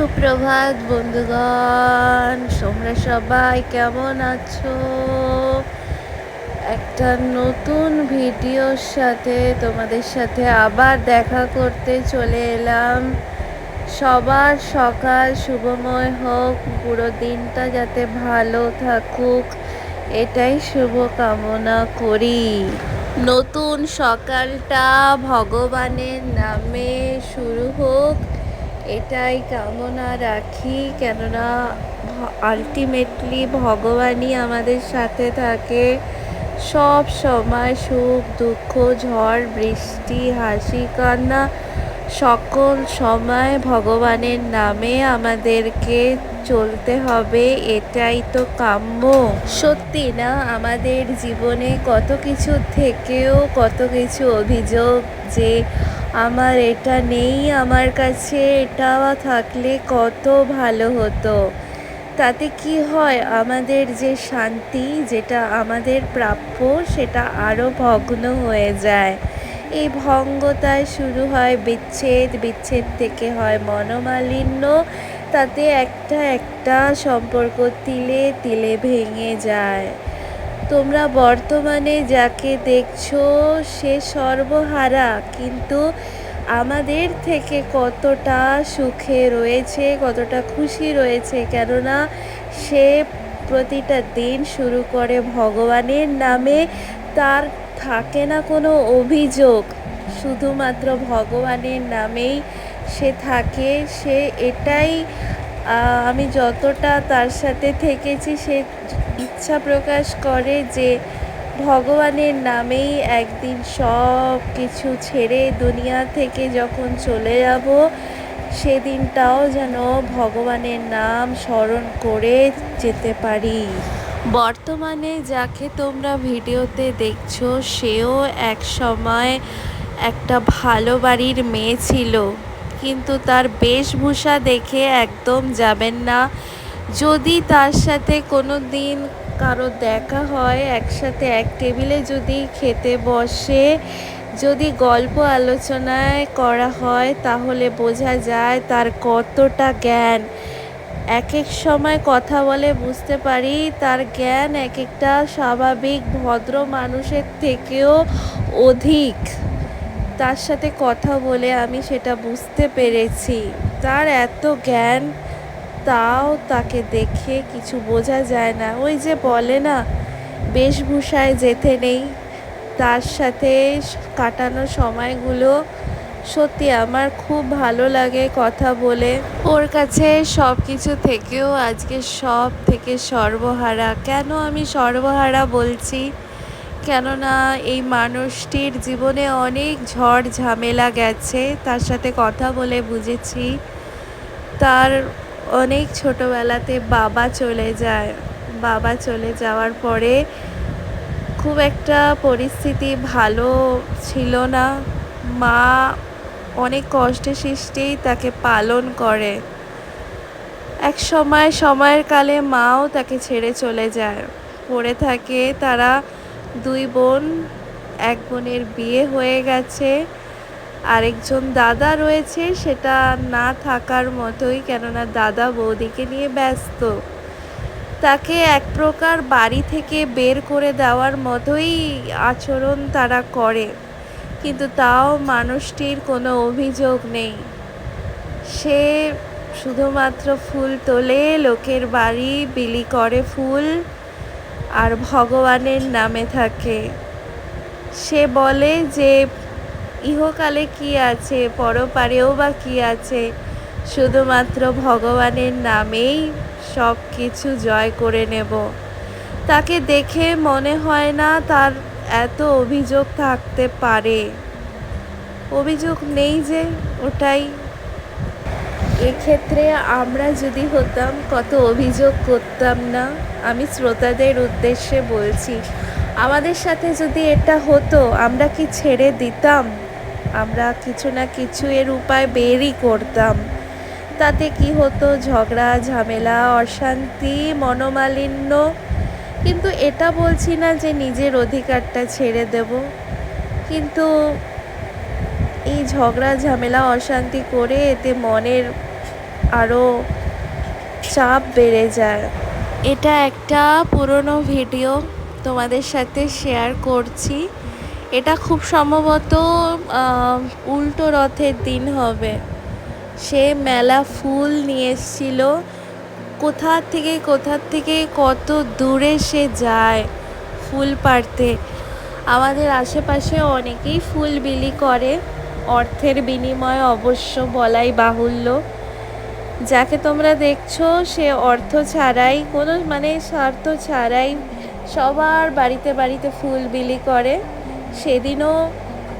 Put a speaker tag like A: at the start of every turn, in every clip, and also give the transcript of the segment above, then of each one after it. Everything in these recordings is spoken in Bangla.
A: সুপ্রভাত, বন্ধুগণ। তোমরা সবাই কেমন আছো? একটা নতুন ভিডিওর সাথে তোমাদের সাথে আবার দেখা করতে চলে এলাম। সবার সকাল শুভময় হোক, পুরো দিনটা যাতে ভালো থাকুক, এটাই শুভ কামনা করি। নতুন সকালটা ভগবানের নামে শুরু হোক। এটাই কামনা রাখি কেননা আলটিমেটলি ভগবানই আমাদের সাথে থাকে। সব সময় সুখ, দুঃখ, ঝড়, বৃষ্টি, হাসি, কান্না সকল সময় ভগবানের নামে আমাদেরকে চলতে হবে, এটাই তো কাম্য। সত্যি না, আমাদের জীবনে কত কিছু থেকেও কত কিছু অভিযোগ যে আমার এটা নেই, আমার কাছে এটা থাকলে কত ভালো হতো। তাতে কি হয়, আমাদের যে শান্তি যেটা আমাদের প্রাপ্য, সেটা আরও ভগ্ন হয়ে যায়। এই ভঙ্গতায় শুরু হয় বিচ্ছেদ বিচ্ছেদ থেকে হয় মনোমালিন্য। তাতে একটা একটা সম্পর্ক তিলে তিলে ভেঙে যায়। তোমরা বর্তমানে যাকে দেখছ, সে সর্বহারা। কিন্তু আমাদের থেকে কতটা সুখে রয়েছে, কতটা খুশি রয়েছে, কেননা সে প্রতিটা দিন শুরু করে ভগবানের নামে, তার থাকে না কোনো অভিযোগ। শুধুমাত্র ভগবানের নামেই সে থাকে, সে এটাই আমি যতটা তার সাথে থেকেছি, সে ইচ্ছা প্রকাশ করে যে ভগবানের নামেই একদিন সব কিছু ছেড়ে দুনিয়া থেকে যখন চলে যাব, সেদিনটাও যেন ভগবানের নাম স্মরণ করে যেতে পারি। বর্তমানে যাকে তোমরা ভিডিওতে দেখছ, সেও এক সময় একটা ভালো বাড়ির মেয়ে ছিল। কিন্তু তার বেশভূষা দেখে একদম যাবেন না। যদি তার সাথে কোনো দিন কারও দেখা হয় একসাথে এক টেবিলে যদি খেতে বসে, যদি গল্প আলোচনায় করা হয়, তাহলে বোঝা যায় তার কতটা জ্ঞান। এক এক সময় কথা বলে বুঝতে পারি, তার জ্ঞান এক একটা স্বাভাবিক ভদ্র মানুষের থেকেও অধিক। তার সাথে কথা বলে আমি সেটা বুঝতে পেরেছি। তার এত জ্ঞান তাও তাকে দেখে কিছু বোঝা যায় না। ওই যে বলে না, বেশভূষায় যেতে নেই। তার সাথে কাটানো সময়গুলো সত্যি আমার খুব ভালো লাগে কথা বলে। ওর কাছে সব কিছু থেকেও আজকে সব থেকে সর্বহারা। কেন আমি সর্বহারা বলছি? কেননা এই মানুষটির জীবনে অনেক ঝড় ঝামেলা গেছে। তার সাথে কথা বলে বুঝেছি। তার অনেক ছোটোবেলাতে বাবা চলে যায়। বাবা চলে যাওয়ার পরে খুব একটা পরিস্থিতি ভালো ছিল না। মা অনেক কষ্টে সৃষ্টেই তাকে পালন করে। এক সময় সময়ের কালে মাও তাকে ছেড়ে চলে যায়। পড়ে থাকে তারা দুই বোন, এক বোনের বিয়ে হয়ে গেছে। আরেকজন দাদা রয়েছে, সেটা না থাকার মতোই, কেননা দাদা বৌদিকে নিয়ে ব্যস্ত। তাকে এক প্রকার বাড়ি থেকে বের করে দেওয়ার মতোই আচরণ তারা করে, কিন্তু তাও মানুষটির কোনো অভিযোগ নেই। সে শুধুমাত্র ফুল তোলে, লোকের বাড়ি বিলি করে ফুল, আর ভগবানের নামে থাকে। সে বলে যে ইহকালে কি আছে, পরপারেও বা কি আছে? শুধুমাত্র ভগবানের নামেই সব কিছু জয় করে নেব। তাকে দেখে মনে হয় না তার এত অভিযোগ থাকতে পারে। অভিযোগ নেই যে ওটাই। এক্ষেত্রে আমরা যদি হতাম, কত অভিযোগ করতাম না? আমি শ্রোতাদের উদ্দেশ্যে বলছি, আমাদের সাথে যদি এটা হতো, আমরা কি ছেড়ে দিতাম? আমরা কিছু না কিছু এর উপায় বেরই করতাম। তাতে কি হতো? ঝগড়া, ঝামেলা, অশান্তি, মনোমালিন্য। কিন্তু এটা বলছি না যে নিজের অধিকারটা ছেড়ে দেব। কিন্তু এই ঝগড়া, ঝামেলা, অশান্তি করে এতে মনের আরও চাপ বেড়ে যায়। এটা একটা পুরনো ভিডিও তোমাদের সাথে শেয়ার করছি। এটা খুব সম্ভবত উল্টো রথের দিন হবে। সে মেলা ফুল নিয়ে এসেছিল। কোথা থেকে কোথা থেকে কত দূরে সে যায় ফুল পাড়তে। আমাদের আশেপাশে অনেকেই ফুল বিলি করে। অর্থের বিনিময়ে অবশ্য বলাই বাহুল্য। যাকে তোমরা দেখছ, সে অর্থ ছাড়াই, কোনো মানে স্বার্থ ছাড়াই সবার বাড়িতে বাড়িতে ফুল বিলি করে। সেদিনও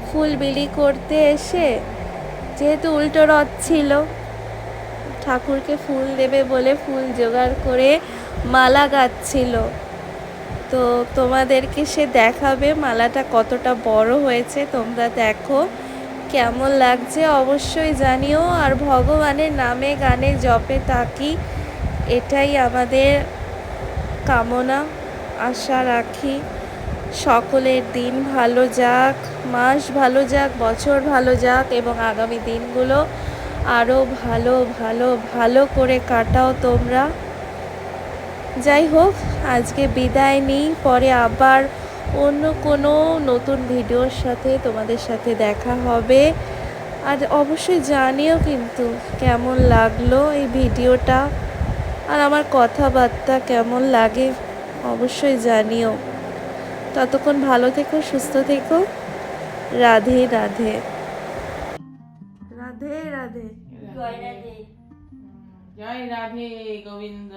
A: ফুল বিলি করতে এসে যেহেতু উল্টো রথ ছিল, ঠাকুরকে ফুল দেবে বলে ফুল জোগাড় করে মালা গাচ্ছিল তো তোমাদেরকে সে দেখাবে মালাটা কতটা বড় হয়েছে, তোমরা দেখো। কেমন লাগছে অবশ্যই জানিও, আর ভগবানের নামে গানে জপে তাকি এটাই আমাদের কামনা। আশা রাখি। সকলের দিন ভালো যাক, মাস ভালো যাক, বছর ভালো যাক এবং আগামী দিনগুলো আরও ভালো ভালো ভালো করে কাটাও তোমরা। যাই হোক, আজকে বিদায় নিই। পরে আবার অন্য কোনো নতুন ভিডিওর সাথে তোমাদের সাথে দেখা হবে। আর অবশ্যই জানিও কিন্তু কেমন লাগল এই ভিডিওটা। আর আমার কথাবার্তা কেমন লাগে অবশ্যই জানিও। ততক্ষণ ভালো থেকো সুস্থ থেকো। রাধে রাধে। রাধে রাধে।
B: জয় রাধে।
C: জয় রাধে গোবিন্দ।